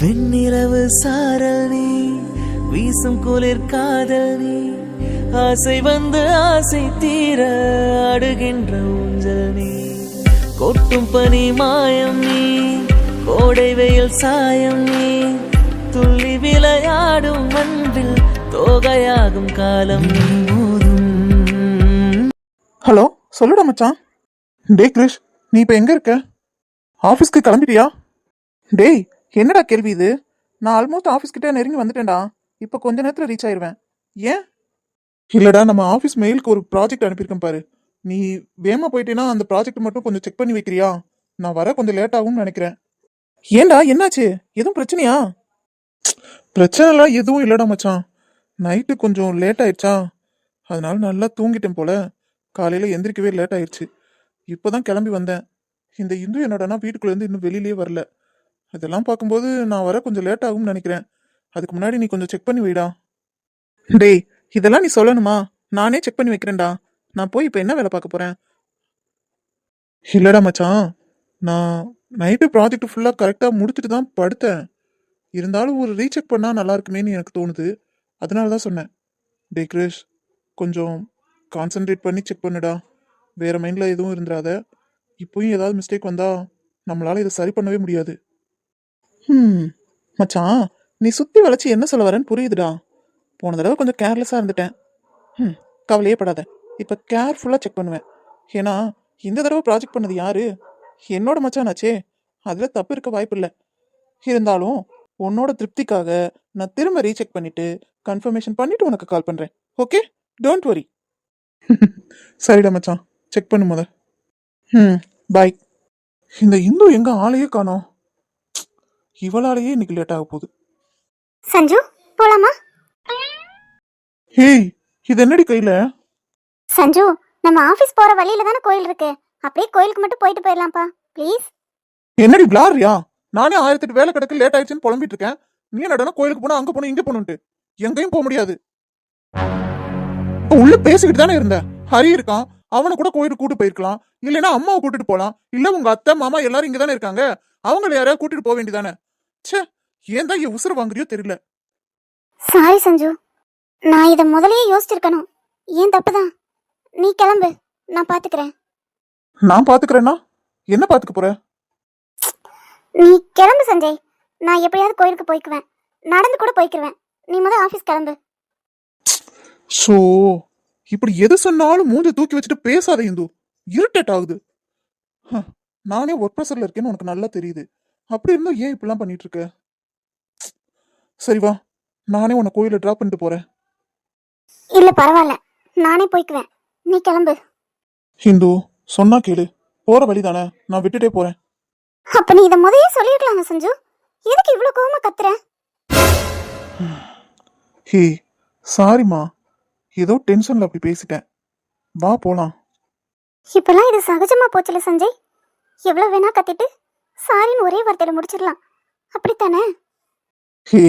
வெண்ணிரவு சாரல் நீ வீசும் குளிர் காதல் நீ ஆசை வந்து ஆசை தீர அடுகின்ற ஊஞ்சல் நீ. கொட்டும் பனி மாயம் நீ கோடை வெயில் சாயம் நீ துள்ளி விளையாடும் அன்பில் தோகையாகும் காலம் ஹலோ சொல்லுடா மச்சான். டேய் கிரிஷ் நீ இப்போ எங்க இருக்க? ஆஃபீஸ்க்கு கிளம்பிட்டியா? டேய் என்னடா கேள்வி இது? நான் ஆல்மோஸ்ட் ஆஃபீஸ் கிட்ட நெருங்கி வந்துட்டேன்டா. இப்போ கொஞ்ச நேரத்தில் ரீச் ஆயிடுவேன் ஏன்? இல்லைடா நம்ம ஆஃபீஸ் மெயிலுக்கு ஒரு ப்ராஜெக்ட் அனுப்பியிருக்கேன் பாரு. நீ வேகமாக போயிட்டேன்னா அந்த ப்ராஜெக்ட் மட்டும் கொஞ்சம் செக் பண்ணி வைக்கிறியா? நான் வர கொஞ்சம் லேட் ஆகும்னு நினைக்கிறேன். ஏன்டா என்னாச்சு? எதுவும் பிரச்சனையா? பிரச்சனைலாம் எதுவும் இல்லைடா மச்சான். நைட்டு கொஞ்சம் லேட் ஆயிடுச்சா? அதனால நல்லா தூங்கிட்டேன் போல. காலையில் எந்திரிக்கவே லேட் ஆயிடுச்சு இப்போதான் கிளம்பி வந்தேன். இந்த இந்து என்னடானா வீட்டுக்குள்ளேருந்து இன்னும் வெளியிலே வரல. இதெல்லாம் பார்க்கும்போது நான் வர கொஞ்சம் லேட் ஆகும்னு நினைக்கிறேன். அதுக்கு முன்னாடி நீ கொஞ்சம் செக் பண்ணி வைடா. டேய் இதெல்லாம் நீ சொல்லணுமா? நானே செக் பண்ணி வைக்கிறேன்டா. நான் போய் இப்போ என்ன வேலை பார்க்க போகிறேன் இல்லைடா மச்சான். நான் நைட்டு ப்ராஜெக்ட் ஃபுல்லாக கரெக்டாக முடிச்சுட்டு தான் படுத்தேன். இருந்தாலும் ஒரு ரீசெக் பண்ணால் நல்லா இருக்குமேன்னு எனக்கு தோணுது. அதனால தான் சொன்னேன். டே கிரேஷ் கொஞ்சம் கான்சென்ட்ரேட் பண்ணி செக் பண்ணுடா. வேறு மைண்டில் எதுவும் இருந்துடாத இப்போயும் ஏதாவது மிஸ்டேக் வந்தால் நம்மளால் இதை சரி பண்ணவே முடியாது. ம் மச்சான் நீ சுற்றி வளைச்சி என்ன சொல்ல வரேன்னு புரியுதுடா. போன தடவை கொஞ்சம் கேர்லெஸ்ஸாக இருந்துட்டேன். ம் கவலையே படாத. இப்போ கேர்ஃபுல்லாக செக் பண்ணுவேன். ஏன்னா இந்த தடவை ப்ராஜெக்ட் பண்ணது யாரு? என்னோட மச்சானாச்சே. அதில் தப்பு இருக்க வாய்ப்பு இல்லை. இருந்தாலும் உன்னோட திருப்திக்காக நான் திரும்ப ரீசெக் பண்ணிட்டு கன்ஃபர்மேஷன் பண்ணிட்டு உனக்கு கால் பண்றேன். ஓகே டோன்ட் வரி சரிடா மச்சான். செக் பண்ணு முத. ம் பாய் இந்த இந்து எங்க ஆளையே காணோம். இவளாலேயே இன்னைக்கு லேட் ஆக போகுது. சஞ்சு போலாமா? ஹேய் இது என்னடி கையில? சஞ்சு நம்ம ஆபீஸ் போற வழியில தானே கோயில் இருக்கு. அப்படியே கோயிலுக்கு மட்டும் போயிட்டு போயிடலாம்ப்பா. ப்ளீஸ் என்னடி விளாடுறியா? நானே ஆயிரத்தி எட்டு வேலை கிடக்கு லேட் ஆயிடுச்சுன்னு புலம்பிட்டு இருக்கேன். நீ என்னடா கோயிலுக்கு போனா அங்க போகணும் இங்க போகணுன்ட்டு எங்கேயும் போக முடியாது. உள்ள பேசிக்கிட்டு தானே இருந்த? ஹரி இருக்கான். அவனை கூட கோயிலுக்கு கூட்டு போயிருக்கலாம். இல்லைன்னா அம்மாவை கூட்டிட்டு போலாம். இல்ல உங்க அத்தை மாமா எல்லாரும் இங்க தானே இருக்காங்க. அவங்கள யாரையா கூட்டிட்டு போக வேண்டியதானே ச்சே ஏன் தான் என் உசுறு வாங்குறியோ தெரியல. சாரி சஞ்சு. நான் இதை முதல்லயே யோசிச்சிருக்கணும். ஏன் தப்பு தான் நீ கிளம்பு. நான் பாத்துக்கிறேன். நான் பாத்துக்கிறேன்னா என்ன பாத்துக்க போற? நீ கிளம்பு சஞ்சய். நான் எப்படியாவது கோயிலுக்கு போய்க்குவேன். நடந்து கூட போய்க்கிருவேன். நீ முதல் ஆபீஸ் கிளம்பு. ஷோ இப்படி எது சொன்னாலும் மூஞ்ச தூக்கி வச்சுட்டு பேசாத இந்து. இரிட்டேட் ஆகுது. ஹ, நானே ஒர்க் ப்ரெஷர்ல இருக்கேன்னு உனக்கு நல்லா தெரியுது. அப்படி இருந்தும் ஏன் இப்படிலாம் பண்ணிட்டு இருக்க சரி வா நானே உன்னை கோயில டிராப் பண்ணிட்டு போறேன். இல்ல பரவாயில்ல நானே போய்க்குவேன். நீ கிளம்பு. ஹிந்து சொன்னா கேளு. போற வழி தானே. நான் விட்டுட்டே போறேன். அப்ப நீ இதை முதலே சொல்லிருக்கலாமா சஞ்சு. எதுக்கு இவ்வளவு கோவமா கத்துற? ஹே சாரிம்மா. ஏதோ டென்ஷன்ல அப்படி பேசிட்டேன். வா போலாம். இப்பெல்லாம் இது சகஜமா போச்சுல சஞ்சய். எவ்வளவு வேணா கத்திட்டு. சாரின்னு ஒரே வார்த்தையில முடிச்சிடலாம். அப்படித்தானே? ஹே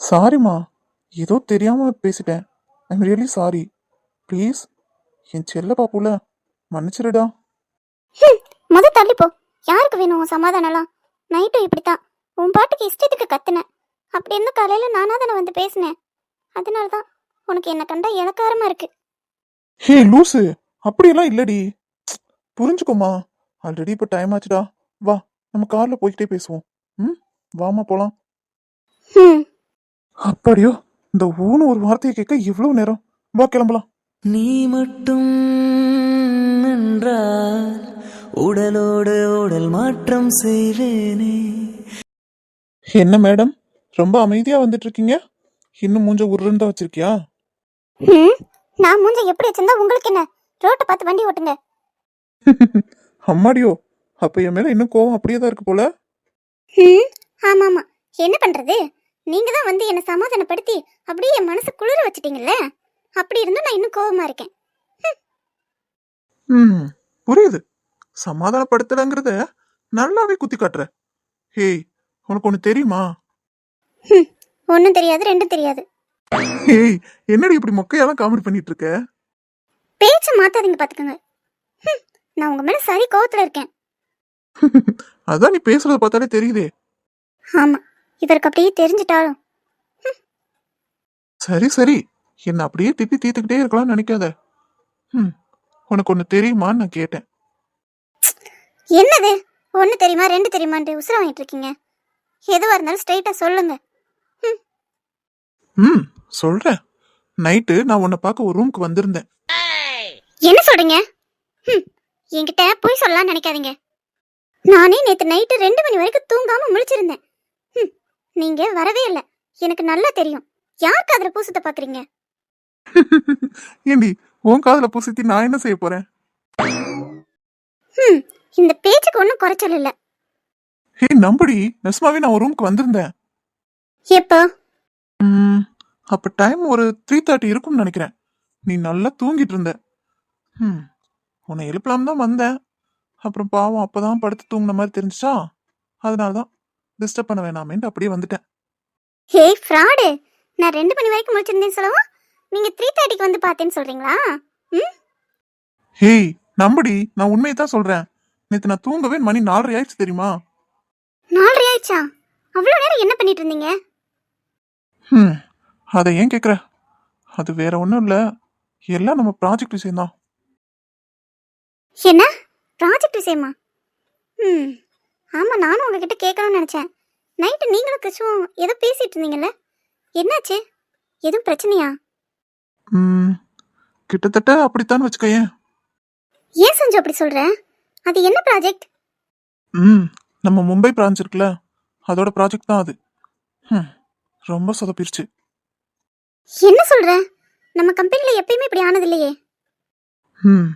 சாரிம்மா. ஏதோ தெரியாம பேசிட்டேன். ஐம் ரியலி சாரி ப்ளீஸ் என் செல்ல பாப்புல மன்னிச்சிருடா முத தள்ளி போ. யாருக்கு வேணும் உன் சமாதானம்லாம்? நைட்டும் இப்படித்தான். உன் பாட்டுக்கு இஷ்டத்துக்கு கத்துன அப்படி இருந்து காலையில நானா தானே வந்து பேசினேன். அதனால தான் உனக்கு என்ன கண்டா இலக்காரமா இருக்கு. ஹே லூசு. அப்படியெல்லாம் இல்லடி. புரிஞ்சுக்கோமா ஆல்ரெடி இப்போ டைம் ஆச்சுடா. வா. நம்ம கார்ல போய்கிட்டே பேசுவோம். ம்? வாமா போலாம். ம். அப்படியோ இந்த ஊன்னு ஒரு வார்த்தையை கேட்க இவ்வளவு நேரம். வா கிளம்பலாம். நீ மட்டும் என்றால் உடலோடு உடல் மாற்றம் செய்வேனே. என்ன மேடம்? ரொம்ப அமைதியா வந்துட்டு இருக்கீங்க இன்னும் மூஞ்ச உருண்டா வச்சிருக்கியா? நான் மூஞ்ச எப்படி வச்சிருந்தா உங்களுக்கு என்ன? ரோட்டை பார்த்து வண்டி ஓட்டுங்க. அம்மாடியோ அப்ப என் மேல இன்னும் கோவம் அப்படியே தான் இருக்கு போல? ம் ஆமா ஆமா என்ன பண்றது? நீங்க தான் வந்து என்ன சமாதானப்படுத்தி அப்படியே என் மனசு குளிர வச்சிட்டீங்கல்ல? அப்படி இருந்தும் நான் இன்னும் கோவமா இருக்கேன். ம் புரியுது. சமாதானப்படுத்தலங்கிறத நல்லாவே குத்தி காட்டுற. ஹேய் உனக்கு ஒன்று தெரியுமா? ஒன்றும் தெரியாது ரெண்டும் தெரியாது. ஹேய் என்னடி இப்படி மொக்கையெல்லாம் காமெடி பண்ணிட்டு இருக்க? பேச்ச மாத்தாதீங்க பாத்துக்கோங்க. ஹம், நான் உங்க மேல சரி கோவத்துல இருக்கேன். அதான் நீ பேசுறத பார்த்தாலே தெரியுதே. ஆமா இவருக்கு அப்படியே தெரிஞ்சிட்டாலும். சரி சரி. என்ன அப்படியே திட்டி தீர்த்துக்கிட்டே இருக்கலாம்னு நினைக்காத. ம் உனக்கு ஒன்று தெரியுமான்னு நான் கேட்டேன். என்னது? ஒன்று தெரியுமா ரெண்டு தெரியுமான்ட்டு உசுர வாங்கிட்டு இருக்கீங்க. எதுவாக இருந்தாலும் ஸ்ட்ரைட்டாக சொல்லுங்க. ம் சொல்றேன். நைட்டு நான் உன்னை பார்க்க ஒரு ரூமுக்கு வந்திருந்தேன். என்ன சொல்றீங்க? ஹம், என்கிட்ட போய் சொல்லலாம் நினைக்காதீங்க. நானே நேத்து நைட்டு ரெண்டு மணி வரைக்கும் தூங்காம முழிச்சிருந்தேன். நீங்க வரவே இல்லை. எனக்கு நல்லா தெரியும். யாருக்கு அதுல பூசத்தை பாக்குறீங்க? ஏண்டி உன் காதுல பூசித்தி நான் என்ன செய்ய போறேன்? இந்த பேச்சுக்கு ஒன்றும் குறைச்சல் இல்லை. ஹே நம்படி நெசமாவே நான் ஒரு ரூமுக்கு வந்திருந்தேன். எப்போ? அப்ப டைம் ஒரு த்ரீ தேர்ட்டி இருக்கும்னு நினைக்கிறேன். நீ நல்லா தூங்கிட்டு இருந்த. ம் உன்னை எழுப்பலாம் தான் வந்தேன். அப்புறம் பாவம் அப்பதான் படுத்து தூங்கின மாதிரி தெரிஞ்சுச்சா? அதனால தான் டிஸ்டர்ப் பண்ண வேணாமேன்ட்டு அப்படியே வந்துட்டேன். Hey fraud! நான் ரெண்டு மணி வரைக்கும் முழிச்சிருந்தேன்னு சொல்லவும் நீங்க த்ரீ தேர்ட்டிக்கு வந்து பார்த்தேன்னு சொல்றீங்களா? ம்? ஹேய் நம்படி நான் உண்மையை தான் சொல்றேன். நேத்து நான் தூங்கவே மணி நாலரை ஆயிடுச்சு தெரியுமா? நாலரை ஆயிடுச்சா? அவ்வளோ நேரம் என்ன பண்ணிட்டு இருந்தீங்க? ம் அதை ஏன் கேட்குற அது வேற ஒன்றும் இல்லை. எல்லாம் நம்ம ப்ராஜெக்ட் விஷயம் தான் என்ன? ப்ராஜெக்ட் விஷயமா? ம். ஆமாம் நானும் உங்ககிட்ட கேட்கணும்னு நினச்சேன். நைட்டு நீங்களும் கிறிஸ்துவும் ஏதோ பேசிட்டு இருந்தீங்கல்ல? என்னாச்சு? எதுவும் பிரச்சனையா? ம். கிட்டத்தட்ட அப்படித்தான் வச்சுக்கோயேன். ஏன் சஞ்சு அப்படி சொல்கிற அது என்ன ப்ராஜெக்ட்? ம். நம்ம மும்பை பிரான்ச் இருக்குல்ல அதோட ப்ராஜெக்ட் தான் அது. ம் ரொம்ப சொதப்பிருச்சு. என்ன சொல்கிற நம்ம கம்பெனியில் எப்பயுமே இப்படி ஆனது இல்லையே. ம்.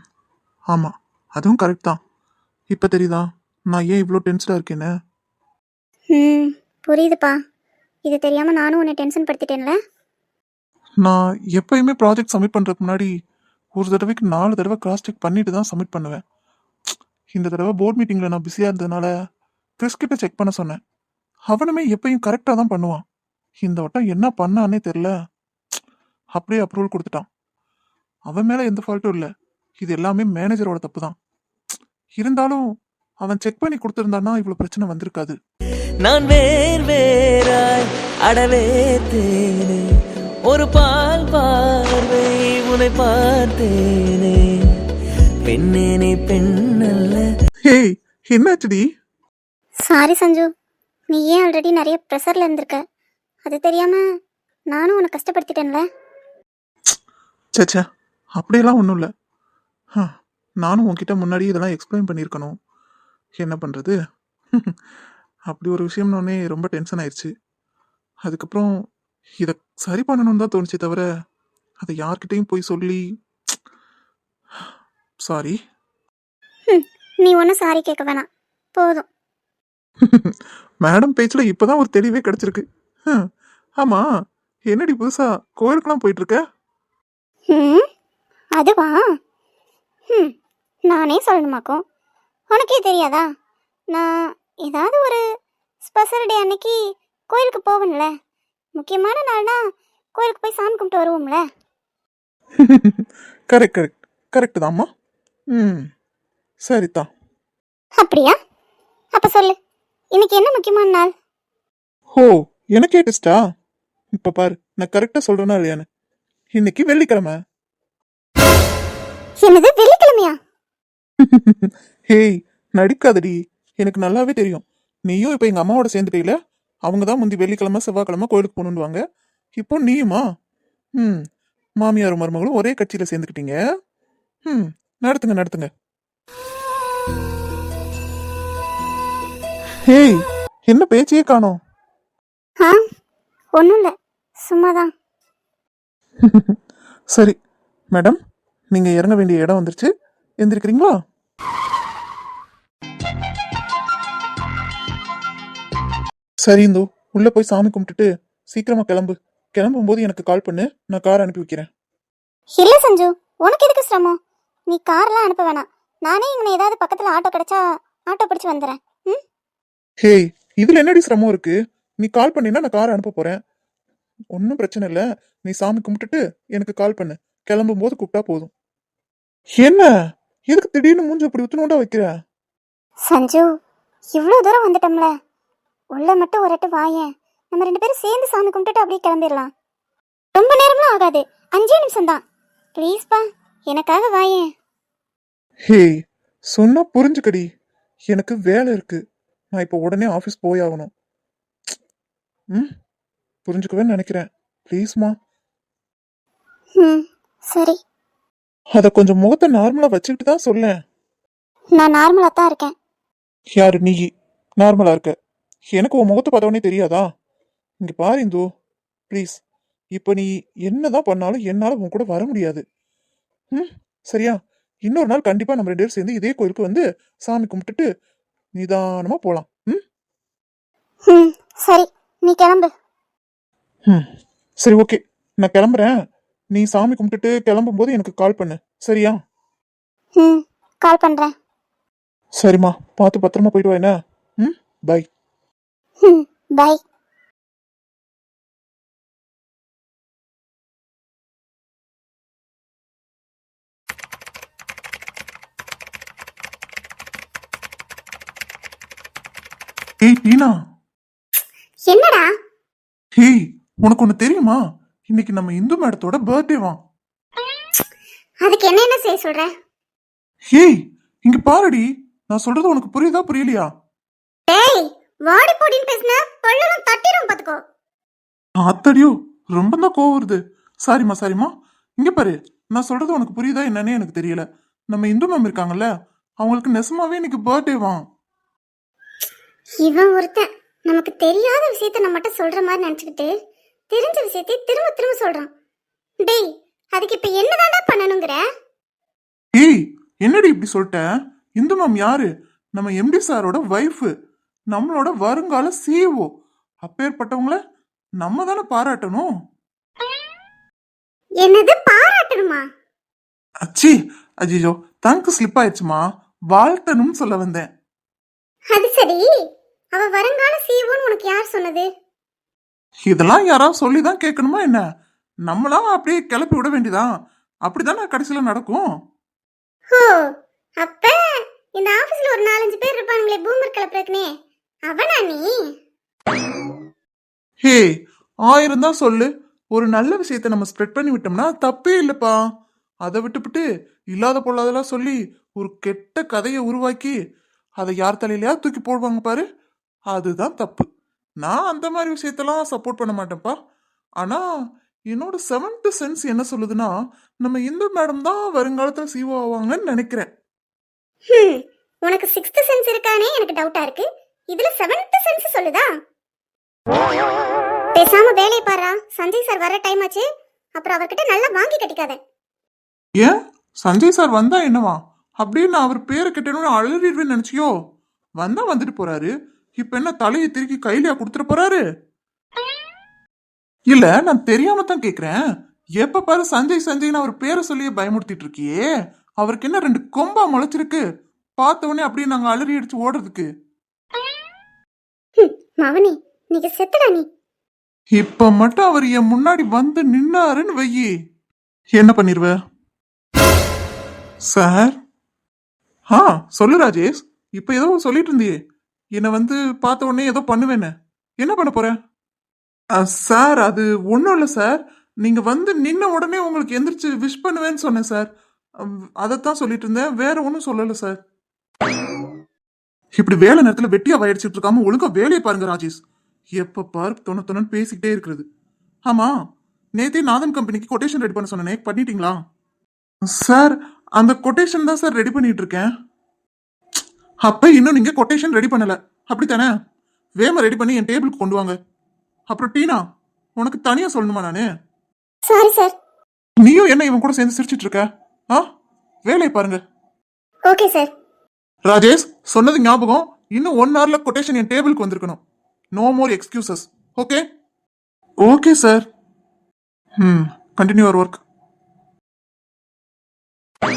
ஆமாம் அதுவும் கரெக்ட் தான். இப்போ தெரியுதா? நான் ஏன் இவ்வளோ டென்ஸ்டாக இருக்கேன்னு? ம் புரியுதுப்பா. இது தெரியாமல் நானும் உன்னை டென்ஷன் படுத்திட்டேன்ல? நான் எப்பயுமே ப்ராஜெக்ட் சப்மிட் பண்ணுறதுக்கு முன்னாடி ஒரு தடவைக்கு நாலு தடவை கிராஸ் செக் பண்ணிட்டு தான் சப்மிட் பண்ணுவேன். இந்த தடவை போர்ட் மீட்டிங்கில் நான் பிஸியாக இருந்ததுனால கிறிஸ் கிட்ட செக் பண்ண சொன்னேன். அவனுமே எப்பயும் கரெக்டாக தான் பண்ணுவான். இந்த வட்டம் என்ன பண்ணானே தெரில அப்படியே அப்ரூவல் கொடுத்துட்டான். அவன் மேலே எந்த ஃபால்ட்டும் இல்லை. இது எல்லாமே மேனேஜரோட தப்பு தான். இருந்தாலும் அவன் செக் பண்ணி கொடுத்துருந்தான்னா இவ்வளோ பிரச்சனை வந்திருக்காது. நான் வேர் வேறாய் அடவே தேனே. ஒரு பால் பார்வை உன்னை பார்த்தேனே. பெண்ணேனே பெண்ணல்ல. ஹேய் என்னாச்சுடி? சாரி சஞ்சு. நீ ஏன் ஆல்ரெடி நிறைய ப்ரெஷரில் இருந்திருக்க? அது தெரியாமல் நானும் உன்னை கஷ்டப்படுத்திட்டேன்ல. சச்சா அப்படியெல்லாம் ஒன்றும் இல்லை. நானும் உன்கிட்ட முன்னாடி இதெல்லாம் எக்ஸ்பிளைன் பண்ணியிருக்கணும். என்ன பண்ணுறது அப்படி ஒரு விஷயம்னோடனே ரொம்ப டென்ஷன் ஆயிடுச்சு அதுக்கப்புறம் இதை சரி பண்ணணும்னு தான் தோணுச்சே தவிர அதை யார்கிட்டயும் போய் சொல்லி சாரி நீ ஒன்றும் சாரி கேட்க வேணாம். போதும். மேடம் பேச்சில் இப்போதான் ஒரு தெளிவே கிடச்சிருக்கு. ஹம், ஆமா என்னடி புதுசா கோயிலுக்கெல்லாம் போயிட்டு இருக்க ம் அதுவா? ம் நானே சொல்லணுமாக்கும் உனக்கே தெரியாதா? நான் ஏதாவது ஒரு ஸ்பெஷல் டே அன்னைக்கு கோயிலுக்கு போவேன்ல. முக்கியமான நாள்னா கோயிலுக்கு போய் சாமி கும்பிட்டு வருவோம்ல. கரெக்ட் கரெக்ட் கரெக்ட் தாம்மா. ம். சரிதான் அப்படியா? அப்போ சொல்லு. இன்னைக்கு என்ன முக்கியமான நாள்? ஓ எனக்கே டெஸ்டா இப்ப பாரு நான் கரெக்டா சொல்றேனா இல்லையான்னு. இன்னைக்கு வெள்ளிக்கிழமை. என்னது வெள்ளிக்கிழமையா? ஹேய் நடிக்காதடி. எனக்கு நல்லாவே தெரியும். நீயும் இப்ப எங்க அம்மாவோட சேர்ந்துட்டீல அவங்க தான் முந்தி வெள்ளிக்கிழமை செவ்வாய்க்கிழமை கோயிலுக்கு போகணுன்னுவாங்க இப்போ நீயுமா? ம் மாமியாரும் மருமகளும் ஒரே கட்சியில சேர்ந்துக்கிட்டீங்க. ம் நடத்துங்க நடத்துங்க. ஹேய் என்ன பேச்சையே காணோம்? ஆ ஒன்றும் இல்லை. சும்மா தான் சரி மேடம் நீங்க இறங்க வேண்டிய இடம் வந்துருச்சு. எந்திரிக்கிறீங்களா? சரி இந்து. உள்ள போய் சாமி கும்பிட்டுட்டு சீக்கிரமா கிளம்பு. கிளம்பும்போது எனக்கு கால் பண்ணு. நான் கார் அனுப்பி வைக்கிறேன். இல்லை சஞ்சு. உனக்கு எதுக்கு சிரமம்? நீ கார்லாம் அனுப்ப வேணாம். நானே இவனை ஏதாவது பக்கத்தில் ஆட்டோ கிடைச்சா ஆட்டோ பிடிச்சி வந்துடுறேன் ம்? ஹேய் இதுல என்னடி சிரமம் இருக்கு? நீ கால் பண்ணினா நான் கார் அனுப்ப போறேன். ஒன்றும் பிரச்சனை இல்லை. நீ சாமி கும்பிட்டுட்டு எனக்கு கால் பண்ணு. கிளம்பும் போது கூப்பிட்டா போதும். என்ன? எதுக்கு திடீர்னு மூஞ்சி அப்படி உத்துனோண்டா வைக்கிற? சஞ்சு இவ்வளோ தூரம் வந்துட்டோம்ல. உள்ள மட்டும் ஒரு வாயேன் நம்ம ரெண்டு பேரும் சேர்ந்து சாமி கும்பிட்டுட்டு அப்படியே கிளம்பிடலாம். ரொம்ப நேரம்லாம் ஆகாது. அஞ்சே நிமிஷம் தான் ப்ளீஸ்ப்பா எனக்காக வாயேன் ஹே சொன்னா புரிஞ்சுக்கடி. எனக்கு வேலை இருக்கு. நான் இப்போ உடனே ஆஃபீஸ் போய் ஆகணும். ம் புரிஞ்சுக்கவே நினைக்கிறேன். ப்ளீஸ்மா ம் சரி. அதை கொஞ்சம் முகத்தை நார்மலாக வச்சுக்கிட்டு தான் சொல்லேன். நான் நார்மலாக தான் இருக்கேன். யாரு நீ? நார்மலா இருக்க. எனக்கு உன் முகத்தை பார்த்தவொடனே தெரியாதா? இங்க பாரு இந்து. ப்ளீஸ் இப்போ நீ என்னதான் பண்ணாலும் என்னால உன் கூட வர முடியாது. ம் சரியா? இன்னொரு நாள் கண்டிப்பா நம்ம ரெண்டு பேரும் சேர்ந்து இதே கோயிலுக்கு வந்து சாமி கும்பிட்டுட்டு நிதானமா போலாம். ம்? ம் சரி. நீ கிளம்பு. ம் சரி ஓகே. நான் கிளம்புறேன். நீ சாமி கும்பிட்டுட்டு கிளம்பும்போது எனக்கு கால் பண்ணு. சரியா? ம் கால் பண்ணுறேன் சரிம்மா பார்த்து பத்திரமா போயிட்டு வா என்ன? ம் பை ம் பை ஏய் டீனா என்னடா? ஹேய் உனக்கு ஒன்று தெரியுமா? இன்னைக்கு நம்ம இந்து மேடத்தோட பர்த்டேவா அதுக்கு என்ன என்ன செய்ய சொல்ற? ஹேய் இங்க பாருடி. நான் சொல்றது உனக்கு புரியுதா புரியலையா? டேய் வாடி போடின்னு பேசினா பல்லெல்லாம் தட்டிரும் பாத்துக்கோ. அத்தடியோ ரொம்ப தான் கோவம் வருது. சாரிம்மா சாரிம்மா. இங்க பாரு நான் சொல்றது உனக்கு புரியுதா என்னன்னே எனக்கு தெரியல. நம்ம இந்து மேம் இருக்காங்கல்ல அவங்களுக்கு நெசமாவே இன்னைக்கு பர்த்டேவா இவன் ஒருத்தன் நமக்கு தெரியாத விஷயத்த நம்மகிட்ட சொல்ற மாதிரி நினைச்சுக்கிட்டு தெரிஞ்ச விஷயத்தை திரும்ப திரும்ப சொல்றான். டேய் அதுக்கு இப்ப என்னதான்டா பண்ணணுங்கிற? ஏய் என்னடி இப்படி சொல்லிட்ட? இந்து மேம் யாரு? நம்ம எம்டி சாரோட ஒய்ஃபு நம்மளோட வருங்கால சிஓ அப்பேற்பட்டவங்கள நம்ம தானே பாராட்டணும்? என்னது பாராட்டணுமா? அச்சி அஜிஜோ தங்கு ஸ்லிப் ஆயிடுச்சுமா? வாழ்த்தணும்னு சொல்ல வந்தேன். அது சரி. அவ வருங்கால சீவோன்னு உனக்கு யார் சொன்னது? இதெல்லாம் யாராவது சொல்லி தான் கேட்கணுமா என்ன? நம்மளாம் அப்படியே கிளப்பி விட வேண்டியதான் அப்படிதானே கடைசியில நடக்கும்? அப்ப இந்த ஆபீஸ்ல ஒரு நாலஞ்சு பேர் இருப்பானுங்களே பூமர் கிளப்புறதுக்குனே. அவனா நீ? ஹே ஆயிரம் தான் சொல்லு. ஒரு நல்ல விஷயத்த நம்ம ஸ்ப்ரெட் பண்ணி விட்டோம்னா தப்பே இல்லப்பா. அதை விட்டுவிட்டு இல்லாத பொல்லாதெல்லாம் சொல்லி ஒரு கெட்ட கதையை உருவாக்கி அதை யார் தலையிலயா தூக்கி போடுவாங்க பாரு. அதுதான் தப்பு. நான் அந்த மாதிரி விஷயத்தெல்லாம் சப்போர்ட் பண்ண மாட்டேன்ப்பா. ஆனா என்னோட செவன்த் சென்ஸ் என்ன சொல்லுதுன்னா நம்ம இந்து மேடம் தான் வருங்காலத்தில் சிஓ ஆவாங்கன்னு நினைக்கிறேன். உனக்கு சிக்ஸ்த் சென்ஸ் இருக்கானே எனக்கு டவுட்டா இருக்கு. இதுல செவன்த் சென்ஸ் சொல்லுதா? பேசாம வேலையை பாரா. சஞ்சய் சார் வர டைம் ஆச்சு. அப்புறம் அவர்கிட்ட நல்லா வாங்கி கட்டிக்காத. ஏன்? சஞ்சய் சார் வந்தா என்னவா? அப்படியே நான் அவர் பேரை கட்டணும்னு அழுறிடுவேன்னு நினைச்சியோ? வந்தா வந்துட்டு போறாரு. இப்ப என்ன தலையை திருக்கி கையிலயா கொடுத்துட போறாரு? இல்ல நான் தெரியாம தான் கேக்குறேன். எப்ப பாரு சஞ்சய் சஞ்சய்னு அவர் பேரை சொல்லியே பயமுறுத்திட்டு இருக்கியே. அவருக்கு என்ன ரெண்டு கொம்பா முளைச்சிருக்கு? பார்த்த உடனே அப்படியே நாங்க அலறி அடிச்சு ஓடுறதுக்கு. மவனி நீங்க செத்துடா நீ. இப்ப மட்டும் அவர் என் முன்னாடி வந்து நின்னாருன்னு வையி. என்ன பண்ணிருவ? சார்? ஆ சொல்லு ராஜேஷ். இப்ப ஏதோ சொல்லிட்டு இருந்தியே. என்னை வந்து பார்த்த உடனே ஏதோ பண்ணுவேன்னு என்ன பண்ண போற? சார் அது ஒன்றும் இல்லை சார். நீங்கள் வந்து நின்ன உடனே உங்களுக்கு எந்திரிச்சு விஷ் பண்ணுவேன்னு சொன்னேன் சார். அதைத்தான் சொல்லிட்டு இருந்தேன். வேற ஒன்றும் சொல்லலை சார். இப்படி வேலை நேரத்தில் வெட்டியாக வயடிச்சிட்டு இருக்காம ஒழுங்கா வேலையை பாருங்க ராஜேஷ். எப்போ பாரு தொண்ணு தொண்ணு பேசிக்கிட்டே இருக்கிறது. ஆமா நேத்தே நாதன் கம்பெனிக்கு கொட்டேஷன் ரெடி பண்ண சொன்னேன். பண்ணிட்டீங்களா? சார் அந்த கொட்டேஷன் தான் சார் ரெடி பண்ணிட்டு இருக்கேன். அப்ப இன்னும் நீங்க கொட்டேஷன் ரெடி பண்ணல. அப்படித்தானே? வேம ரெடி பண்ணி என் டேபிளுக்கு கொண்டு வாங்க. அப்புறம் டீனா உனக்கு தனியா சொல்லணுமா நானு? சாரி சார் நீயும் என்ன இவன் கூட சேர்ந்து சிரிச்சிட்டு இருக்க? ஆ? வேலையை பாருங்க. ஓகே சார் ராஜேஷ் சொன்னது ஞாபகம். இன்னும் ஒன் ஹவர்ல கொட்டேஷன் என் டேபிளுக்கு வந்திருக்கணும். No more excuses okay okay sir hmm continue அவர் ஒர்க்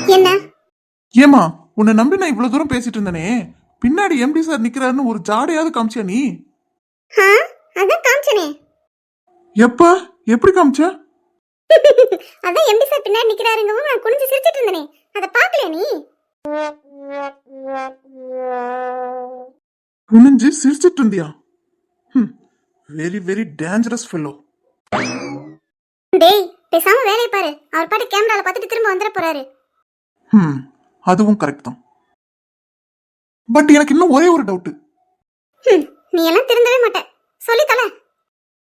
என்ன? ஏமா உன்னை நம்பி நான் இவ்வளவு தூரம் பேசிட்டு இருந்தனே. பின்னாடி எம்டி சார் நிக்கிறாருன்னு ஒரு ஜாடையாவது காமிச்சியா நீ? அதான் காமிச்சனே. எப்ப எப்படி காமிச்ச? அதான் எம்பி சார் பின்னாடி நிக்கிறாருங்கவும் நான் குனிஞ்சு சிரிச்சிட்டு இருந்தனே. அதை பார்க்கலையா நீ? குனிஞ்சு சிரிச்சிட்டு இருந்தியா? வெரி வெரி டேஞ்சரஸ் ஃபெல்லோ டேய் பேசாம வேலையை பாரு. அவர் பாட்டு கேமரால பார்த்துட்டு திரும்ப வந்துட போறாரு. ம் அதுவும் கரெக்ட் தான். பட் எனக்கு இன்னும் ஒரே ஒரு டவுட்டு ஹம், நீ எல்லாம் திருந்தவே மாட்ட. சொல்லி தல.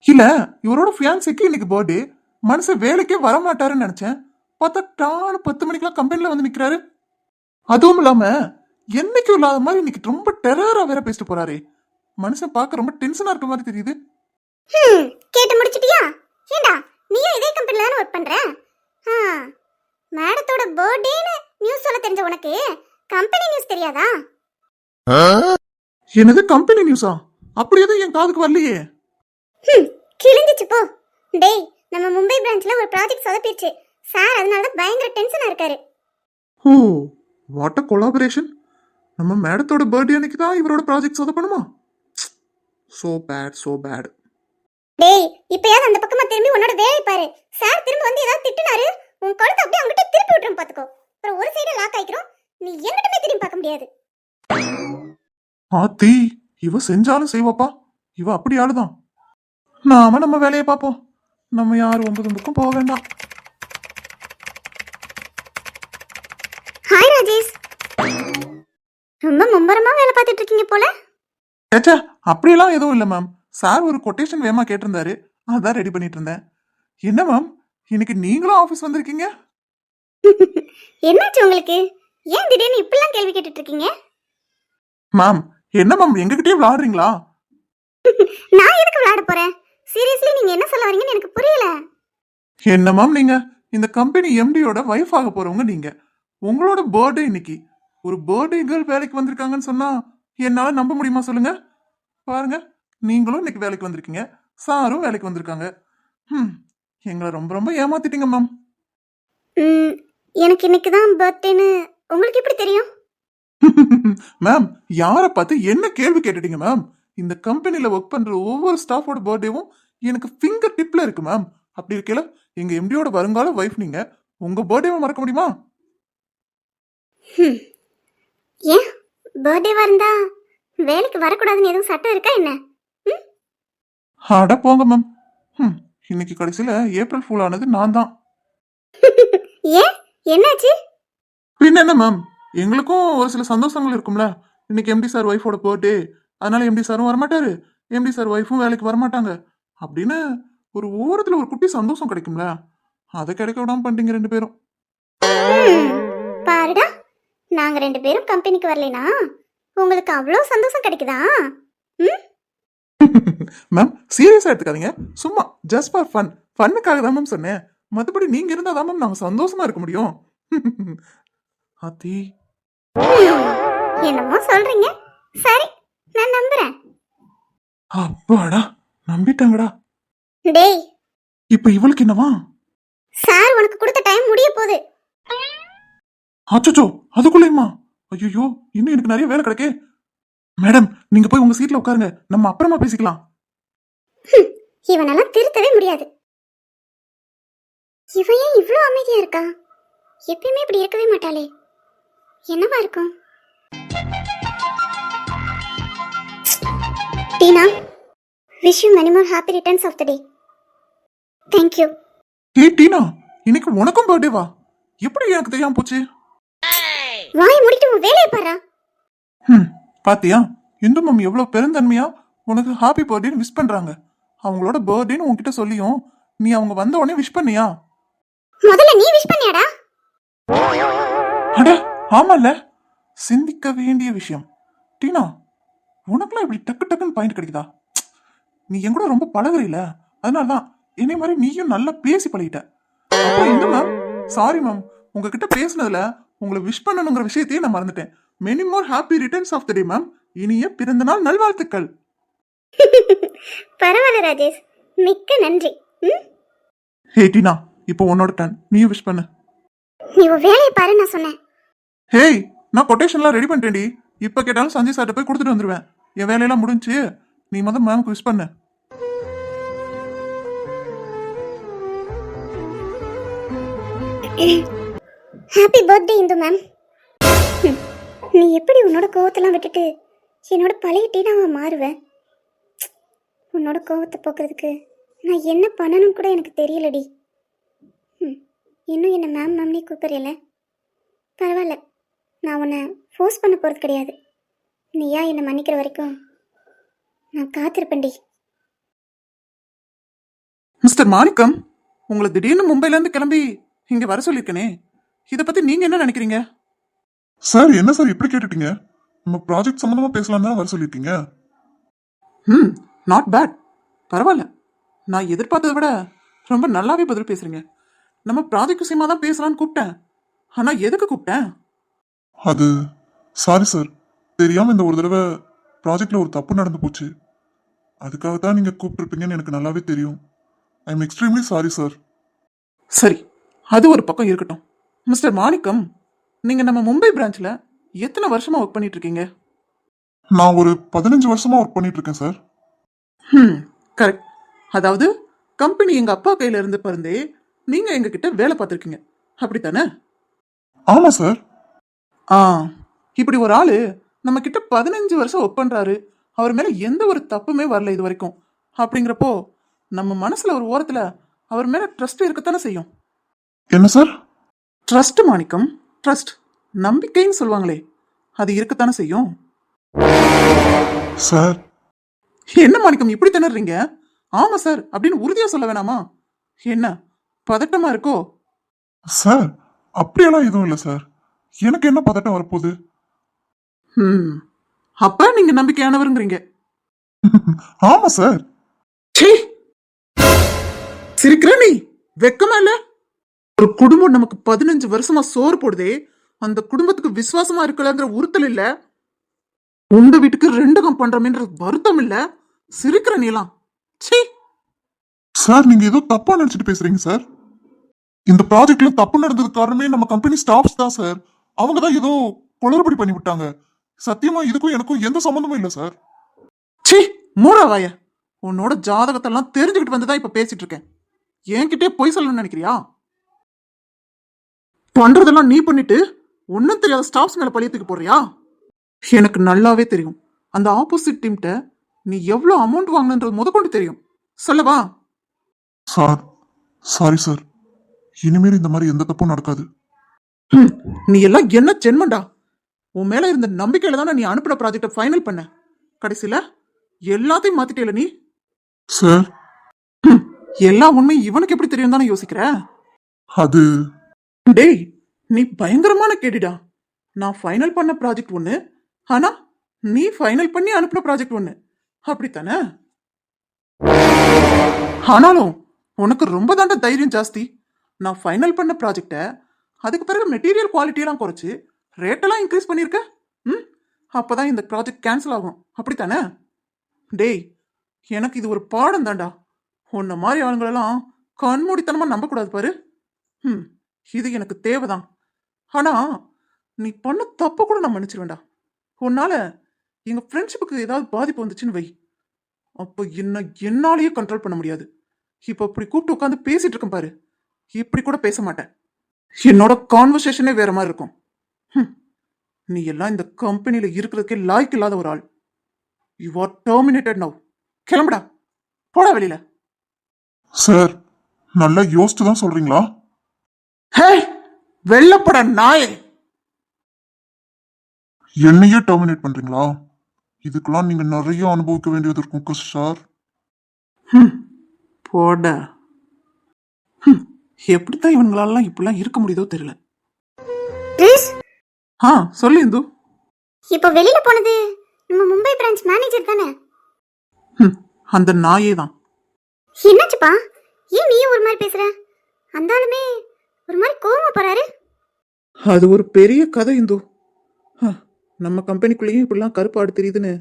இல்ல இவரோட ஃபியான்சிக்கு இன்னைக்கு பர்த்டே மனுஷன் வேலைக்கே வர மாட்டாருன்னு நினைச்சேன். பார்த்தா டானு பத்து மணிக்கெல்லாம் கம்பெனில வந்து நிக்கிறாரு. அதுவும் இல்லாம என்னைக்கும் இல்லாத மாதிரி இன்னைக்கு ரொம்ப டெரரா வேற பேசிட்டு போறாரு. மனுஷன் பார்க்க ரொம்ப டென்ஷனா இருக்க மாதிரி தெரியுது. கேட்டு முடிச்சிட்டியா? ஏண்டா நீயும் இதே கம்பெனில தானே ஒர்க் பண்ற? மேடத்தோட பர்த்டேன்னு நியூஸ் சொல்ல தெரிஞ்ச உனக்கு? கம்பெனி நியூஸ் தெரியாதா? என்னது கம்பெனி நியூஸா அப்படி எதுவும் என் காதுக்கு வரலையே. ஹம், கிழிஞ்சிச்சு போ. டேய் நம்ம மும்பை பிரான்ச்ல ஒரு ப்ராஜெக்ட் சொதப்பிடுச்சு. சார் அதனால தான் பயங்கர டென்ஷனா இருக்காரு. ஓ வாட் அ கொலாபரேஷன் நம்ம மேடத்தோட பர்த்டே அன்னைக்கு தான் இவரோட ப்ராஜெக்ட் சொதப்பணுமா? சோ பேட் சோ பேட் டேய் இப்பயாவது அந்த பக்கமா திரும்பி உன்னோட வேலை பாரு. சார் திரும்ப வந்து ஏதாவது திட்டுனாரு. உன் கழுத்தை அப்படியே அங்கிட்ட திருப்பி விட்டுரும் பாத்துக்கோ. அப்புறம் ஒரு சைடு லாக் ஆயிக்கிறோம். நீ எங்கிட்டமே திரும்பி பார்க்க முடியாது. ஆத்தி இவ செஞ்சாலும் செய்வாப்பா. இவ அப்படி ஆளுதான். நாம நம்ம வேலையை பார்ப்போம். நம்ம யார் ஒன்பது பக்கம் போக வேண்டாம். ஹாய் ராஜேஷ். ரொம்ப மும்பரமா வேலை பார்த்துட்டு இருக்கீங்க போல. ஏச்சா அப்படியெல்லாம் எதுவும் இல்லை மேம் சார் ஒரு கொட்டேஷன் வேமா கேட்டிருந்தாரு. அதான் ரெடி பண்ணிட்டு இருந்தேன். என்ன மேம் இன்னைக்கு நீங்களும் ஆஃபீஸ் வந்திருக்கீங்க? என்னாச்சு உங்களுக்கு? ஏன் திடீர்னு இப்படிலாம் கேள்வி கேட்டுட்டு இருக்கீங்க மேம் என்ன மேம் எங்ககிட்டயே விளாடுறீங்களா? நான் எதுக்கு விளையாட போறேன்? சீரியஸ்லி நீங்க என்ன சொல்ல வரீங்கன்னு எனக்கு புரியல. என்ன மேம் நீங்க? இந்த கம்பெனி எம்டியோட வைஃப் ஆக போறவங்க நீங்க. உங்களோட பர்த்டே இன்னைக்கு. ஒரு பர்த்டே கேர்ள் வேலைக்கு வந்திருக்காங்கன்னு சொன்னா என்னால நம்ப முடியுமா சொல்லுங்க? பாருங்க நீங்களும் இன்னைக்கு வேலைக்கு வந்திருக்கீங்க. சாரும் வேலைக்கு வந்திருக்காங்க. ம் எங்களை ரொம்ப ரொம்ப ஏமாத்திட்டீங்க மேம். எனக்கு இன்னைக்கு தான் பர்த்டேன்னு உங்களுக்கு எப்படி தெரியும்? மேம் யாரை பார்த்து என்ன கேள்வி கேட்டுட்டீங்க மேம் இந்த கம்பெனில ஒர்க் பண்ற ஒவ்வொரு ஸ்டாஃபோட பர்த்டேவும் எனக்கு ஃபிங்கர் டிப்ல இருக்கு மேம் அப்படி இருக்கல எங்க எம்டியோட வருங்கால வைஃப் நீங்க உங்க பர்த்டேவை மறக்க முடியுமா. ஏன்? பர்த்டேவா இருந்தா வேலைக்கு வரக்கூடாதுன்னு எதுவும் சட்டம் இருக்கா என்ன? அட போங்க மேம் இன்னைக்கு கடைசியில ஏப்ரல் ஃபுல் ஆனது நான் தான். ஏன்? என்னாச்சு? பின்ன என்ன மேம் எங்களுக்கும் ஒரு சில சந்தோஷங்கள் இருக்கும்ல. இன்னைக்கு எம்டி சார் ஒய்ஃபோட பர்த்டே அதனால எம்டி சாரும் வரமாட்டாரு. எம்டி சார் ஒய்ஃபும் வேலைக்கு வரமாட்டாங்க. அப்படின்னு ஒரு ஓரத்துல ஒரு குட்டி சந்தோஷம் கிடைக்கும்ல. அதை கிடைக்க விடாம பண்ணிட்டீங்க ரெண்டு பேரும். பாருடா. நாங்க ரெண்டு பேரும் கம்பெனிக்கு வரலைனா உங்களுக்கு அவ்வளோ சந்தோஷம் கிடைக்குதா? மேம் சீரியஸா எடுத்துக்காதீங்க. சும்மா ஜஸ்ட் ஃபார் ஃபன் ஃபன்னுக்காக தான் மேம் சொன்னேன். மற்றபடி நீங்க இருந்தா தான் மேம் நாங்க சந்தோஷமா இருக்க முடியும். ஆத்தி. என்னமோ சொல்றீங்க. சரி நான் நம்புறேன். அப்பாடா நம்பிட்டாங்கடா. டேய். இப்ப இவளுக்கு என்னவா? சார் உனக்கு கொடுத்த டைம் முடிய போகுது. அச்சோ அதுக்குள்ளேயுமா? ஐயோ இன்னும் எனக்கு நிறைய வேலை கிடைக்கே. மேடம் நீங்க போய் உங்க சீட்ல உட்காருங்க. நம்ம அப்புறமா பேசிக்கலாம். இவனெல்லாம் திருத்தவே முடியாது. இவன் ஏன் இவ்வளோ அமைதியா இருக்கா? எப்பயுமே இப்படி இருக்கவே மாட்டாளே. என்னவா இருக்கும்? Tina wish you many more happy returns of the day thank you hey Tina இன்னைக்கு உனக்கும் பர்த்டேவா எப்படி எனக்கு தெரியாம போச்சு? வாய் முடிட்டு உன் வேலையை பாரா. ம் பாத்தியா? இந்து மேம் எவ்வளவு பெருந்தன்மையா உனக்கு ஹாப்பி பர்த்டேன்னு விஷ் பண்றாங்க. அவங்களோட பர்த்டேன்னு உன்கிட்ட சொல்லியும் நீ அவங்க வந்த உடனே விஷ் பண்ணியா? முதல்ல நீ விஷ் பண்ணியாடா. அட ஆமால சிந்திக்க வேண்டிய விஷயம். டீனா உனக்குலாம் இப்படி டக்கு டக்குன்னு பாயிண்ட் கிடைக்குதா? நீ என் கூட ரொம்ப பழகுறீல அதனால தான் என்னை மாதிரி நீயும் நல்லா பேசி பழகிட்ட. அப்புறம் மேம் சாரி மேம் உங்ககிட்ட பேசுனதுல உங்களை விஷ் பண்ணணுங்கிற விஷயத்தையே நான் மறந்துட்டேன். Many more happy returns of the day ma'am இனிய பிறந்த நாள் நல்வாழ்த்துக்கள். பரவாயில்ல ராஜேஷ். மிக்க நன்றி. ஹே டீனா. இப்போ உன்னோட டன் நீயும் விஷ் பண்ணு. நீ உன் வேலையை பாரு நான் சொன்னேன். ஹேய் நான் கொட்டேஷன்லாம் ரெடி பண்ணிட்டேன்டி. இப்போ கேட்டாலும் சஞ்சய் சார்ட்ட போய் கொடுத்துட்டு வந்துடுவேன் என் வேலையெல்லாம் முடிஞ்சு நீ மொதல் மேம்க்கு விஷ் பண்ணு. ஹாப்பி பர்த்டே இந்து மேம் நீ எப்படி உன்னோட கோவத்தெல்லாம் விட்டுட்டு என்னோட பழைய டீனாவா மாறுவ? உன்னோட கோவத்தை போக்குறதுக்கு நான் என்ன பண்ணணும்னு கூட எனக்கு தெரியலடி. இன்னும் என்ன மேம் மேம்னே கூப்பிடுறல பரவாயில்ல. நான் உன்னை ஃபோர்ஸ் பண்ண போகிறது கிடையாது. நீயா என்னை மன்னிக்கிற வரைக்கும் நான் காத்திருப்பேன்டி. மிஸ்டர் மாணிக்கம் உங்களை திடீர்னு மும்பைலேருந்து கிளம்பி இங்கே வர சொல்லியிருக்கனே. இதை பற்றி நீங்கள் என்ன நினைக்கிறீங்க? சார் என்ன சார் இப்படி கேட்டுட்டீங்க? நம்ம ப்ராஜெக்ட் சம்மந்தமா பேசலாம் தான் வர சொல்லியிருக்கீங்க? ம் நாட் பேட் பரவாயில்ல. நான் எதிர்பார்த்ததை விட ரொம்ப நல்லாவே பதில் பேசுறீங்க. நம்ம ப்ராஜெக்ட் விஷயமா தான் பேசலாம்னு கூப்பிட்டேன். ஆனால் எதுக்கு கூப்பிட்டேன்? அது சாரி சார் தெரியாம இந்த ஒரு தடவை ப்ராஜெக்ட்ல ஒரு தப்பு நடந்து போச்சு. அதுக்காக தான் நீங்க கூப்பிட்டுருப்பீங்கன்னு எனக்கு நல்லாவே தெரியும். I am extremely sorry sir சரி அது ஒரு பக்கம் இருக்கட்டும். மிஸ்டர் மாணிக்கம் நீங்கள் நம்ம மும்பை பிரான்ச்சில் எத்தனை வருஷமாக ஒர்க் பண்ணிட்டு இருக்கீங்க நான் ஒரு பதினஞ்சு வருஷமா ஒர்க் பண்ணிட்டு இருக்கேன் சார் ம் கரெக்ட் அதாவது கம்பெனி எங்கள் அப்பா கையில் இருந்து பிறந்தே நீங்கள் எங்ககிட்ட வேலை பார்த்துருக்கீங்க. அப்படித்தானே? ஆமா சார் ஆ இப்படி ஒரு ஆளு நம்ம கிட்ட பதினஞ்சு வருஷம் ஒர்க் பண்றாரு. அவர் மேல எந்த ஒரு தப்புமே வரல இது வரைக்கும். அப்படிங்கிறப்போ நம்ம மனசுல ஒரு ஓரத்துல அவர் மேல ட்ரஸ்ட் இருக்கத்தானே செய்யும்? என்ன சார் ட்ரஸ்ட் மாணிக்கம் ட்ரஸ்ட் நம்பிக்கைன்னு சொல்லுவாங்களே அது இருக்கத்தானே செய்யும்? சார் என்ன மாணிக்கம் இப்படி திணறீங்க ஆமா சார் அப்படின்னு உறுதியா சொல்ல வேணாமா? என்ன? பதட்டமா இருக்கோ? சார் அப்படியெல்லாம் எதுவும் இல்லை சார். எனக்கு என்ன பதட்டம் வரப்போகுது? ம் அப்ப நீங்க நம்பிக்கையானவருங்கிறீங்க. ஆமா சார். ச்சீ! சிரிக்கிற நீ? வெக்கமா இல்ல? ஒரு குடும்பம் நமக்கு பதினஞ்சு வருஷமா சோறு போடுதே. அந்த குடும்பத்துக்கு விசுவாசமா இருக்கலங்கிற உறுத்தல் இல்ல. உங்க வீட்டுக்கு ரெண்டகம் பண்றோமேன்ற வருத்தம் இல்ல? சிரிக்கிற நீலாம். ச்சீ! சார் நீங்க ஏதோ தப்பா நினைச்சிட்டு பேசுறீங்க சார். இந்த ப்ராஜெக்ட்ல தப்பு நடந்தது காரணமே நம்ம கம்பெனி ஸ்டாஃப்ஸ் தான் சார் அவங்க தான் ஏதோ குளறுபடி பண்ணி விட்டாங்க. சத்தியமா இதுக்கும் எனக்கும் எந்த சம்மந்தமும் இல்லை சார் ச்சீ மூடா வாய. உன்னோட ஜாதகத்தெல்லாம் தெரிஞ்சுக்கிட்டு வந்து தான் இப்ப பேசிட்டு இருக்கேன். என்கிட்டே பொய் சொல்லணும்னு நினைக்கிறியா? பண்றதெல்லாம் நீ பண்ணிட்டு ஒன்னும் தெரியாத ஸ்டாஃப்ஸ் மேல பழியத்துக்கு போறியா எனக்கு நல்லாவே தெரியும். அந்த ஆப்போசிட் டீம்கிட்ட நீ எவ்வளவு அமௌண்ட் வாங்கினன்றது முதற்கொண்டு தெரியும். சொல்லவா? சார் சாரி சார் இனிமேல் இந்த மாதிரி எந்த தப்பும் நடக்காது. நீ எல்லாம் என்ன ஜென்மண்டா? உன் மேல இருந்த நம்பிக்கையில தானே நீ அனுப்பின ப்ராஜெக்டை ஃபைனல் பண்ண? கடைசியில எல்லாத்தையும் மாத்திட்டேல நீ? சார். எல்லா உண்மையும் இவனுக்கு எப்படி தெரியும் தானே யோசிக்கிற? அது டேய் நீ பயங்கரமான கேடிடா. நான் ஃபைனல் பண்ண ப்ராஜெக்ட் ஒன்று ஆனா நீ ஃபைனல் பண்ணி அனுப்பின ப்ராஜெக்ட் ஒன்று அப்படித்தானே? ஆனாலும் உனக்கு ரொம்ப தாண்டா தைரியம் ஜாஸ்தி. நான் ஃபைனல் பண்ண ப்ராஜெக்டை அதுக்கு பிறகு மெட்டீரியல் குவாலிட்டியெல்லாம் குறைச்சி ரேட்டெல்லாம் இன்க்ரீஸ் பண்ணியிருக்க ம்? அப்போ தான் இந்த ப்ராஜெக்ட் கேன்சல் ஆகும். அப்படித்தானே? டேய் எனக்கு இது ஒரு பாடம் தாண்டா உன்ன மாதிரி ஆளுங்களெல்லாம் கண்மூடித்தனமாக நம்பக்கூடாது பாரு. ம் இது எனக்கு தேவைதான். ஆனால் நீ பண்ண தப்ப கூட நான் மன்னிச்சிருவேண்டா உன்னால் எங்கள் ஃப்ரெண்ட்ஷிப்புக்கு ஏதாவது பாதிப்பு வந்துச்சுன்னு வை. அப்போ என்ன என்னாலேயே கண்ட்ரோல் பண்ண முடியாது. இப்போ அப்படி கூப்பிட்டு உட்காந்து பேசிகிட்டு இருக்கேன் பாரு. இப்படி கூட பேச மாட்டேன். என்னோட கான்வர்சேஷனே வேற மாதிரி இருக்கும். நீ எல்லாம் இந்த கம்பெனியில இருக்கிறதுக்கே லாய்க்கு இல்லாத ஒரு ஆள். யூ ஆர் டெர்மினேட்டட் நவ் கிளம்புடா. போடா வெளியில. சார் நல்லா யோசிச்சு தான் சொல்றீங்களா? ஹே வெள்ளப்பட நாயே. என்னையே டெர்மினேட் பண்றீங்களா? இதுக்கெல்லாம் நீங்க நிறைய அனுபவிக்க வேண்டியது இருக்கும் சார். போடா. ஹம், எப்படித்தான் இவங்களாலாம் இப்படிலாம் இருக்க முடியுதோ தெரியல. கிறிஸ் ஆ சொல்லு இந்து. இப்போ வெளியில போனது நம்ம மும்பை பிரான்ச் மேனேஜர் தானே? ஹம், அந்த நாயே தான். என்னாச்சுப்பா? ஏன் நீயும் ஒரு மாதிரி பேசுற? அந்த ஆளுமே ஒரு மாதிரி கோவமா போறாரு. அது ஒரு பெரிய கதை இந்து. ஹ, நம்ம கம்பெனிக்குள்ளேயும் இப்படிலாம் கருப்பாடு தெரியுதுன்னு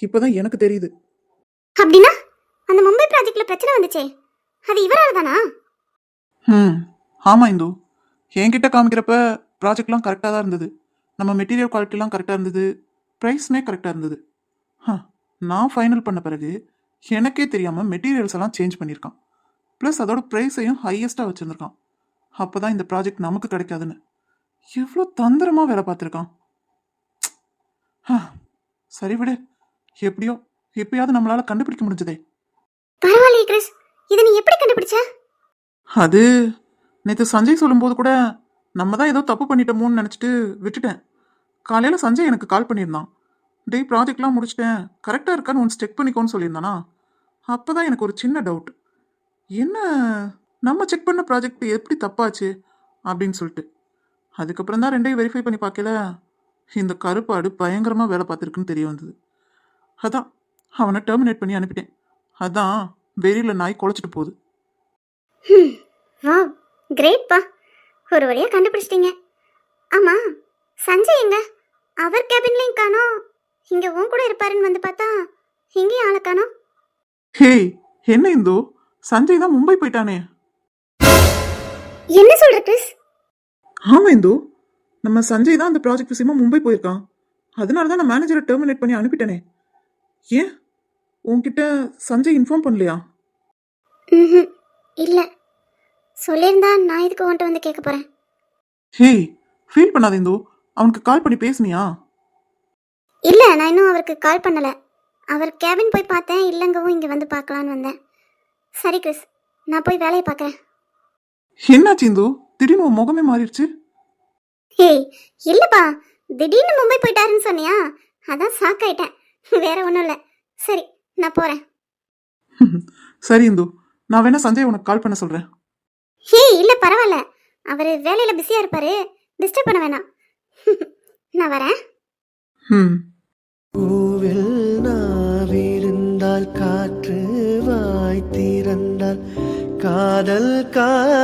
இப்பதான் எனக்கு தெரியுது. அப்படின்னா அந்த மும்பை ப்ராஜெக்ட்ல பிரச்சனை வந்துச்சே. அது இவரால தானா? ம் ஆமாம் இந்து. என்கிட்ட காமிக்கிறப்ப ப்ராஜெக்ட்லாம் கரெக்டாக தான் இருந்தது. நம்ம மெட்டீரியல் குவாலிட்டிலாம் கரெக்டாக இருந்தது. ப்ரைஸ்மே கரெக்டாக இருந்தது. ஹ, நான் ஃபைனல் பண்ண பிறகு எனக்கே தெரியாமல் மெட்டீரியல்ஸ் எல்லாம் சேஞ்ச் பண்ணியிருக்கான். ப்ளஸ் அதோட ப்ரைஸையும் ஹையஸ்ட்டாக வச்சுருந்துருக்கான். அப்போ தான் இந்த ப்ராஜெக்ட் நமக்கு கிடைக்காதுன்னு. எவ்வளோ தந்திரமாக வேலை பார்த்துருக்கான். ஹ, சரி விடு. எப்படியோ எப்பயாவது நம்மளால் கண்டுபிடிக்க முடிஞ்சதே. பரவாயில்லையே கிறிஸ். இதை நீ எப்படி கண்டுபிடிச்ச? அது நேற்று சஞ்சய் சொல்லும்போது கூட நம்ம தான் ஏதோ தப்பு பண்ணிட்டோமோன்னு நினச்சிட்டு விட்டுட்டேன். காலையில் சஞ்சய் எனக்கு கால் பண்ணியிருந்தான். டேய் ப்ராஜெக்ட்லாம் முடிச்சிட்டேன். கரெக்டாக இருக்கான்னு ஒன்று செக் பண்ணிக்கோன்னு சொல்லியிருந்தானா? அப்போ தான் எனக்கு ஒரு சின்ன டவுட் என்ன நம்ம செக் பண்ண ப்ராஜெக்ட் எப்படி தப்பாச்சு? அப்படின்னு சொல்லிட்டு. அதுக்கப்புறம் தான் ரெண்டையும் வெரிஃபை பண்ணி பார்க்கல. இந்த கருப்பாடு பயங்கரமாக வேலை பார்த்துருக்குன்னு தெரிய வந்தது. அதான் அவனை டெர்மினேட் பண்ணி அனுப்பிட்டேன். அதான் வெறியில் நாய் குலைச்சிட்டு போகுது. ம் வா கிரேட்ப்பா ஒரு வழியா கண்டுபிடிச்சிட்டீங்க. ஆமா சஞ்சய் எங்க? அவர் கேபின்லையும் காணோம் இங்க உன் கூட இருப்பாருன்னு வந்து பார்த்தா இங்கேயும் ஆளை காணோம். ஹேய் என்ன இந்து? சஞ்சய் தான் மும்பை போயிட்டானே. என்ன சொல்ற கிறிஸ்? ஆமா இந்து. நம்ம சஞ்சய் தான் அந்த ப்ராஜெக்ட் விஷயமா மும்பை போயிருக்கான். அதனால தான் நான் மேனேஜரை டெர்மினேட் பண்ணி அனுப்பிட்டேனே. ஏன்? உன்கிட்ட சஞ்சய் இன்ஃபார்ம் பண்ணலையா? இல்லை. சொல்லியிருந்தா நான் இதுக்கு உன்ட்ட வந்து கேட்க போகிறேன் ஹேய் ஃபீல் பண்ணாத இந்து. அவனுக்கு கால் பண்ணி பேசுனியா? இல்லை நான் இன்னும் அவருக்கு கால் பண்ணலை. அவர் கேபின் போய் பார்த்தேன் இல்லைங்கவும் இங்கே வந்து பார்க்கலான்னு வந்தேன். சரி கிறிஸ். நான் போய் வேலையை பார்க்குறேன். என்னாச்சு இந்து? திடீர்னு உன் முகமே மாறிடுச்சு. ஏய் இல்லைப்பா. திடீர்னு மும்பை போயிட்டாருன்னு சொன்னியா? அதான் ஷாக் வேற ஒன்றும் இல்லை. சரி நான் போகிறேன் சரி இந்து. நான் வேணா சஞ்சய் உனக்கு கால் பண்ண சொல்றேன். ஏய் இல்லை பரவாயில்ல அவர் வேலையில் பிஸியாக இருப்பாரு. டிஸ்டர்ப் பண்ண வேணாம். நான் வரேன். ம் பூவில் நாவிருந்தால் காற்று வாய் திறந்தால் காதல் காதல்.